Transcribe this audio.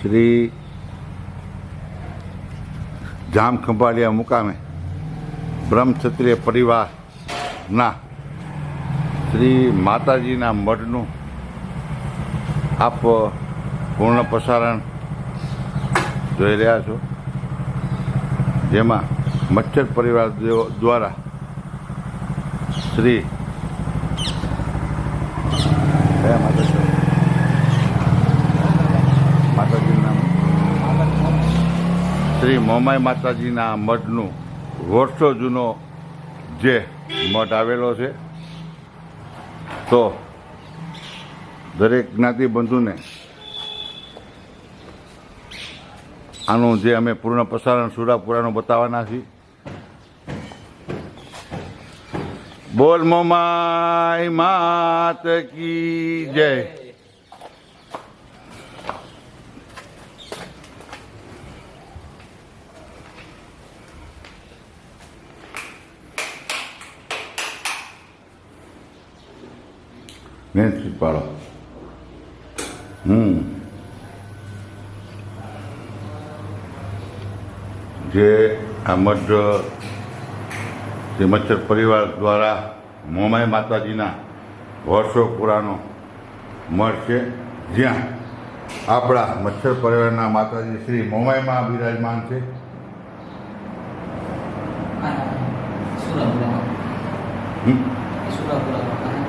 શ્રી જામ ખંભાળિયા મુકામે બ્રહ્મક્ષત્રિય પરિવારના શ્રી માતાજીના મઢનું આપ પૂર્ણ પ્રસારણ જોઈ રહ્યા છો. જેમાં મચ્છર પરિવાર દ્વ- દ્વારા શ્રી કયા માતાજી માતાજીનું નામ શ્રી મોમાઈ માતાજીના મઠનું વર્ષો જૂનો જે મઠ આવેલો છે, તો દરેક જ્ઞાતિ બંધુને આનું જે અમે પૂર્ણ પ્રસારણ સુરાપુરાનું બતાવવાના છીએ. બોલ મોમાઈ માત કી જય. વ્યવસ્થિત પાડો હું જે આ મઢ જે મચ્છર પરિવાર દ્વારા મોમાઈ માતાજીના વર્ષો પુરાનો મઠ છે જ્યાં આપણા મચ્છર પરિવારના માતાજી શ્રી મોમાઈમાં બિરાજમાન છે? સુરાપુરા